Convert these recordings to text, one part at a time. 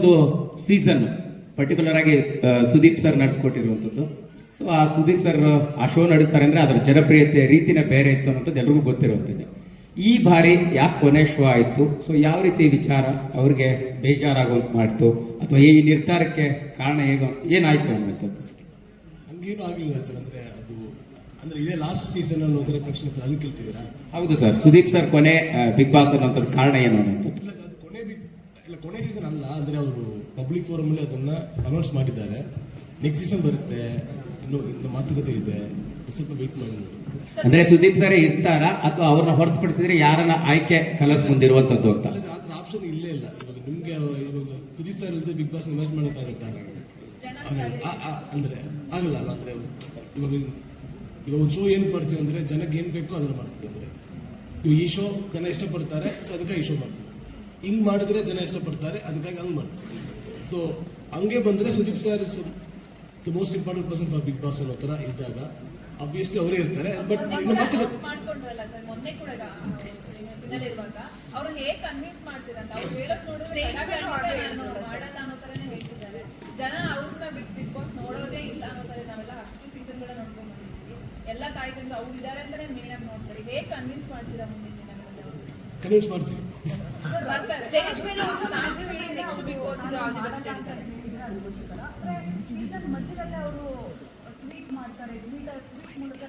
ಒಂದು season particular ಆಗಿ Sudeep sir ನಡೆಸ್ಕೊಟ್ಟಿರುವಂಥದ್ದು. So ಆ ಸುದೀಪ್ ಸರ್ ಆ ಶೋ ನಡೆಸ್ತಾರೆ ಅಂದರೆ ಅದರ ಜನಪ್ರಿಯತೆ ರೀತಿನೇ ಬೇರೆ ಇತ್ತು ಅನ್ನೋದು ಎಲ್ರಿಗೂ ಗೊತ್ತಿರುವಂಥದ್ದು. ಈ ಬಾರಿ ಯಾಕೆ ಕೊನೆ ಶೋ ಆಯಿತು? ಸೊ ಯಾವ ರೀತಿ ವಿಚಾರ ಅವ್ರಿಗೆ ಬೇಜಾರಾಗುವಂತ ಮಾಡ್ತು? ಅಥವಾ ಈ ನಿರ್ಧಾರಕ್ಕೆ ಕಾರಣ ಹೇಗೋ ಏನಾಯ್ತು ಸರ್ ಹಂಗೇನು ಆಗಲಿಲ್ಲ ಸರ್ ಅಂದರೆ ಅದು ಅಂದ್ರೆ ಇದೇ ಲಾಸ್ಟ್ ಸೀಸನ್ ಅಲ್ಲಿ ಹೋದ್ರೆ ಪ್ರಶ್ನೆ ಅದು ಕೇಳ್ತಿದ್ದೀರಾ? ಹೌದು ಸರ್ ಸುದೀಪ್ ಸರ್ ಕೊನೆ ಬಿಗ್ ಬಾಸ್ ಅನ್ನೋಂಥದ್ದು ಕಾರಣ ಏನು ಅನ್ನೋಂಥದ್ದು ಇಲ್ಲ ಅದು ಕೊನೆ ಬಿಗ್ ಇಲ್ಲ ಕೊನೆ ಸೀಸನ್ ಅಲ್ಲ ಅಂದ್ರೆ ಅವರು ಪಬ್ಲಿಕ್ ಫೋರಮ್ ಅಲ್ಲಿ ಅದನ್ನ ಅನೌನ್ಸ್ ಮಾಡಿದ್ದಾರೆ. ನೆಕ್ಸ್ಟ್ ಸೀಸನ್ ಬರುತ್ತೆ. ಇನ್ನು ಇನ್ನು ಮಾತುಕತೆ ಇದೆ. ಸ್ವಲ್ಪ ವೇಟ್ ಮಾಡಿ. ಅಂದ್ರೆ ಸುದೀಪ್ ಸರ್ ಇರ್ತಾರ? ಅಥವಾ ಅವ್ರನ್ನ ಹೊರತುಪಡಿಸಿದ್ರೆ ಯಾರನ್ನ ಆಯ್ಕೆ ಕಲಸ್ ಮುಂದಿರುವಂತದ್ದು ಅಂತ? ಅದ್ರ ಸರ್ ಆ ಥರ ಆಪ್ಷನ್ ಇಲ್ಲೇ ಇಲ್ಲ. ಇವಾಗ ನಿಮ್ಗೆ ಇವಾಗ ಸುದೀಪ್ ಸರ್ ಇಲ್ಲದೆ ಬಿಗ್ ಬಾಸ್ ಇನ್ವೆಸ್ಟ್ ಮಾಡೋಕ್ಕಾಗತ್ತಾ? ಅಂದ್ರೆ ಆಗಲ್ಲ ಅಲ್ಲ ಅಂದ್ರೆ ಇವಾಗ ಇವಾಗ ಒಂದು ಶೋ ಏನು ಮಾಡ್ತೀವಿ ಅಂದ್ರೆ ಜನಕ್ಕೆ ಏನು ಬೇಕೋ ಅದನ್ನ ಮಾಡ್ತೀವಿ ಅಂದ್ರೆ. ಇವಾಗ ಈ ಶೋ ಜನ ಇಷ್ಟಪಡ್ತಾರೆ ಸೊ ಅದಕ್ಕೆ ಈ ಶೋ ಮಾಡ್ತೀವಿ. ಹಿಂಗ್ ಮಾಡಿದ್ರೆ ಜನ ಇಷ್ಟಪಡ್ತಾರೆ ಅದಕ್ಕಾಗಿ ಹಂಗ್ ಮಾಡ್ತಾರೆ. ಸೊ ಹಂಗೆ ಬಂದ್ರೆ Sudeep sir the most important person for Bigg Boss ಅನ್ನೋ ಥರ ಇದ್ದಾಗ ಅಬ್ವಿಯಸ್ಲಿ ಅವರೇ ಇರ್ತಾರೆ ಬಟ್ ಮೊನ್ನೆ ಮತ್ತೆ ಮಾಡ್ಕೊಂಡ್ರಲ್ಲ ಸರ್ ಮೊನ್ನೆ ಕೂಡ ಫಿನಲ್ ಇರುವಾಗ ಅವ್ರು ಹೇಗ್ ಕನ್ವಿನ್ಸ್ ಮಾಡ್ತೀರಂತ ಅವ್ರು ಹೇಳೋದ್ ನೋಡಿದ್ರೆ ಖಂಡಿತ ನಾನು ಮಾಡಲ್ಲ ಅನ್ನೋ ತರನೇ ಹೇಳ್ತಿದ್ದಾರೆ. ಜನ ಅವ್ರನ್ನ ಬಿಗ್ ಬಿಗ್ ಬಾಸ್ ನೋಡೋದೇ ಇಲ್ಲ ಅನ್ನೋ ತರ ನಾವೆಲ್ಲ ಅಷ್ಟು ಸೀಸನ್ಗಳ ನೋಡ್ಕೊಂಡ್ ಬಂದಿದ್ವಿ ಎಲ್ಲ ಅವ್ರು ಇದ್ದಾರೆ ಅಂತಾನೆ ಮೇನ್ ಆಗಿ ನೋಡ್ತಾರೆ. ಹೇಗ್ ಕನ್ವಿನ್ಸ್ ಮಾಡ್ತೀರಾ ಮುಂದಿನ? ಕನ್ವಿನ್ಸ್ ಮಾಡ್ತೀವಿ. ಮಧ್ಯದಲ್ಲೇ ಅವರು ಟ್ವೀಟ್ ಮಾಡ್ತಾರೆ ಮೂಲಕ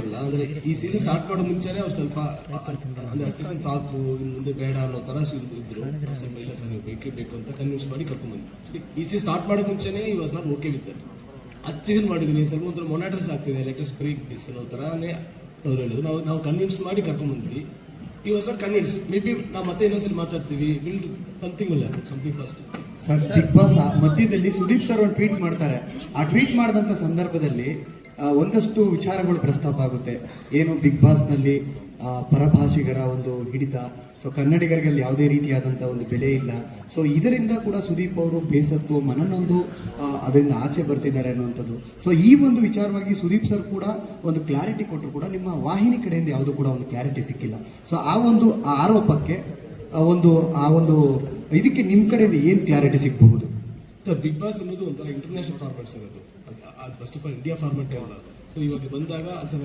ಅಲ್ಲ ಈ ಸೀಸನ್ ಸ್ಟಾರ್ಟ್ ಮಾಡೋ ಮುಂಚೆನೇ ಅವ್ರು ಸ್ವಲ್ಪ ಅಂದ್ರೆ ಸೀಸನ್ ಸಾಕು ಮುಂದೆ ಬೇಡ ಅನ್ನೋ ತರ ಇದ್ರು. ಇಲ್ಲ ಸರ್, ನೀವು ಬೇಕೇ ಬೇಕು ಅಂತ ಕನ್ವಿನ್ಸ್ ಮಾಡಿ ಕರ್ಕೊಂಡ್ಬಂದ್ರು ಈ ಸೀಸನ್ ಸ್ಟಾರ್ಟ್ ಮಾಡೋ ಮುಂಚೆನೆ ಇವಾಗ ಓಕೆ ವಿತ್ ಸೀಸನ್ ಮಾಡಿದ್ದೀನಿ ಸ್ವಲ್ಪ ಒಂಥರ ಮೊನಾಟರ್ಸ್ ಆಗ್ತಿದೆ ಲೆಟಸ್ ಬ್ರೇಕ್ ದಿಸ್ ಅನ್ನೋ ಥರನೇ ಅವ್ರು ಹೇಳೋದು ನಾವು ನಾವು ಕನ್ವಿನ್ಸ್ ಮಾಡಿ ಕರ್ಕೊಂಡ್ಬಂದ್ವಿ ಈ was not convince maybe ನಾವು ಮತ್ತೆ ಇನ್ನೊಂದ್ಸಲ ಮಾತಾಡ್ತೀವಿ. ವಿಲ್ ಸಮಥಿಂಗ್ ಇಲ್ಲ something first sir Bigg Boss ಆ ಮಧ್ಯದಲ್ಲಿ ಸುದೀಪ್ ಸರ್ ಒಂದು ಟ್ವೀಟ್ ಮಾಡ್ತಾರೆ. ಆ ಟ್ವೀಟ್ ಮಾಡಿದಂಥ ಸಂದರ್ಭದಲ್ಲಿ ಒಂದಷ್ಟು ವಿಚಾರಗಳು ಪ್ರಸ್ತಾಪ ಆಗುತ್ತೆ. ಏನು ಬಿಗ್ ಬಾಸ್ನಲ್ಲಿ ಪರಭಾಷಿಗರ ಒಂದು ಹಿಡಿತ. ಸೊ ಕನ್ನಡಿಗರಿಗೆ ಯಾವುದೇ ರೀತಿಯಾದಂಥ ಒಂದು ಬೆಲೆ ಇಲ್ಲ. ಸೊ ಇದರಿಂದ ಕೂಡ ಸುದೀಪ್ ಅವರು ಬೇಸತ್ತು, ಮನನೊಂದು ಅದರಿಂದ ಆಚೆ ಬರ್ತಿದ್ದಾರೆ ಅನ್ನುವಂಥದ್ದು. ಸೊ ಈ ಒಂದು ವಿಚಾರವಾಗಿ ಸುದೀಪ್ ಸರ್ ಕೂಡ ಒಂದು ಕ್ಲಾರಿಟಿ ಕೊಟ್ಟರು ಕೂಡ ನಿಮ್ಮ ವಾಹಿನಿ ಕಡೆಯಿಂದ ಯಾವುದೂ ಕೂಡ ಒಂದು ಕ್ಲಾರಿಟಿ ಸಿಕ್ಕಿಲ್ಲ. ಸೊ ಆ ಒಂದು ಆರೋಪಕ್ಕೆ ಒಂದು, ಆ ಒಂದು ಇದಕ್ಕೆ ನಿಮ್ಮ ಕಡೆಯಿಂದ ಏನು ಕ್ಲಾರಿಟಿ ಸಿಗಬಹುದು? ಸರ್, ಬಿಗ್ ಬಾಸ್ ಅನ್ನೋದು ಒಂಥರ ಇಂಟರ್ನ್ಯಾಷನಲ್ ಫಾರ್ಮೆಟ್ಸ್ ಇರೋದು ಅದು. First of all India format ಅಲ್ಲ ಸೊ ಇವಾಗ ಬಂದಾಗ ಅದು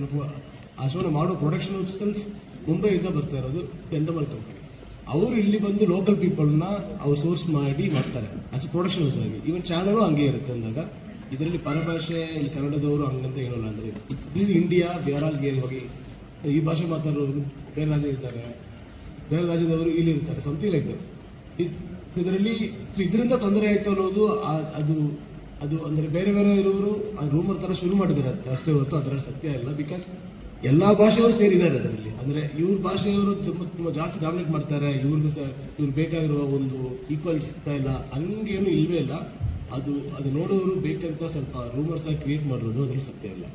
ಆ ಶೋನ ಮಾಡೋ ಪ್ರೊಡಕ್ಷನ್ ಸೆಲ್ಫ್ ಮುಂಬೈಯಿಂದ ಬರ್ತಾ ಇರೋದು ಟೆಂಡಮಲ್ ಕಂಪನಿ ಅವರು ಇಲ್ಲಿ ಬಂದು ಲೋಕಲ್ ಪೀಪಲ್ನ ಅವ್ರು ಸೋರ್ಸ್ ಮಾಡಿ ಮಾಡ್ತಾರೆ. ಆಸ್ ಪ್ರೊಡಕ್ಷನ್ ಹೌಸ್ ಆಗಿ. ಇವನ್ ಚಾನಲ್ ಹಂಗೆ ಇರುತ್ತೆ ಅಂದಾಗ ಇದರಲ್ಲಿ ಪರಭಾಷೆ, ಇಲ್ಲಿ ಕನ್ನಡದವರು ಹಂಗಂತ ಹೇಳೋಲ್ಲ ಅಂದ್ರೆ ದಿಸ್ ಇಂಡಿಯಾ ಬೇರೆ ಹೋಗಿ. ಈ ಭಾಷೆ ಮಾತಾಡೋರು ಬೇರೆ ರಾಜ್ಯ ಇರ್ತಾರೆ ಬೇರೆ ರಾಜ್ಯದವರು ಇಲ್ಲಿ ಇರ್ತಾರೆ. ಸಮಥಿಂಗ್ ಲೈಕ್ ಇದರಲ್ಲಿ ಇದರಿಂದ ತೊಂದರೆ ಆಯ್ತು ಅನ್ನೋದು ಅದು ಅದು ಅಂದ್ರೆ ಬೇರೆ ಬೇರೆ ಇರೋರು ಆ ರೂಮರ್ ತರ ಶುರು ಮಾಡಿದ್ದಾರೆ. ಅಷ್ಟೇ ಹೊರತು ಅದರ ಸತ್ಯ ಇಲ್ಲ. ಬಿಕಾಸ್ ಎಲ್ಲಾ ಭಾಷೆಯವರು ಸೇರಿದ್ದಾರೆ ಅದರಲ್ಲಿ. ಅಂದ್ರೆ ಇವ್ರ ಭಾಷೆಯವರು ತುಂಬಾ, ತುಂಬ ಜಾಸ್ತಿ ಡಾಮಿನೇಟ್ ಮಾಡ್ತಾರೆ. ಇವ್ರಿಗೆ ಸಹ, ಇವ್ರು ಬೇಕಾಗಿರುವ ಒಂದು ಈಕ್ವಲ್ ಸಿಗ್ತಾ ಇಲ್ಲ. ಹಂಗೇನು ಇಲ್ಲವೇ ಇಲ್ಲ. ಅದು ಅದು ನೋಡೋರು ಬೇಕಂತ ಸ್ವಲ್ಪ ರೂಮರ್ಸ್ ಆಗಿ ಕ್ರಿಯೇಟ್ ಮಾಡಿರೋದು ಅದ್ರಲ್ಲಿ ಸತ್ಯ ಇಲ್ಲ.